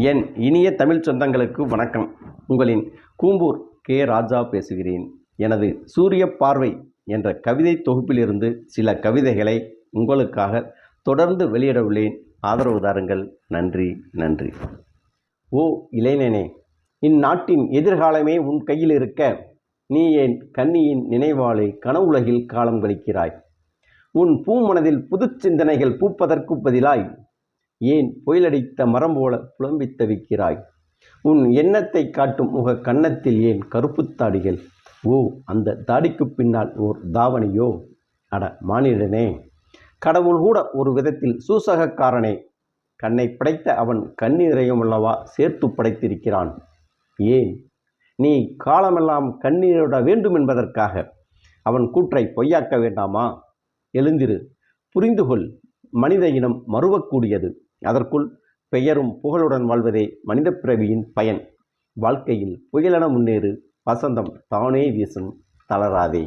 என் இனிய தமிழ் சொந்தங்களுக்கு வணக்கம். உங்களின் கூம்பூர் கே. ராஜா பேசுகிறேன். எனது சூரிய பார்வை என்ற கவிதை தொகுப்பிலிருந்து சில கவிதைகளை உங்களுக்காக தொடர்ந்து வெளியிட உள்ளேன். ஆதரவு தாருங்கள். நன்றி நன்றி. ஓ இளைஞனே இந்நாட்டின் எதிர்காலமே உன் கையில் இருக்க நீ என் கன்னியின் நினைவாளை கனவுலகில் காலம் கழிக்கிறாய் உன் பூமனதில் புதுச் சிந்தனைகள் பூப்பதற்கு பதிலாய் ஏன் புயலடித்த மரம் போல புலம்பி தவிக்கிறாய் உன் எண்ணத்தை காட்டும் முக கன்னத்தில் ஏன் கருப்பு தாடிகள்? ஓ அந்த தாடிக்கு பின்னால் ஓர் தாவணியோ? அட மானிடனே. கடவுள் கூட ஒரு விதத்தில் சூசகக்காரனே. கண்ணை படைத்த அவன் கண்ணீரையும் அல்லவா சேர்த்து படைத்திருக்கிறான். ஏன்? நீ காலமெல்லாம் கண்ணீரிட வேண்டும் என்பதற்காக. அவன் கூற்றை பொய்யாக்க வேண்டாமா? எழுந்திரு. புரிந்து கொள் மனித இனம் மறுவக்கூடியது அதற்குள் பெயரும் புகழுடன் வாழ்வதே மனித பிறவியின் பயன். வாழ்க்கையில் புயலென முன்னேறு வசந்தம் தானே வீசும் தளராதே.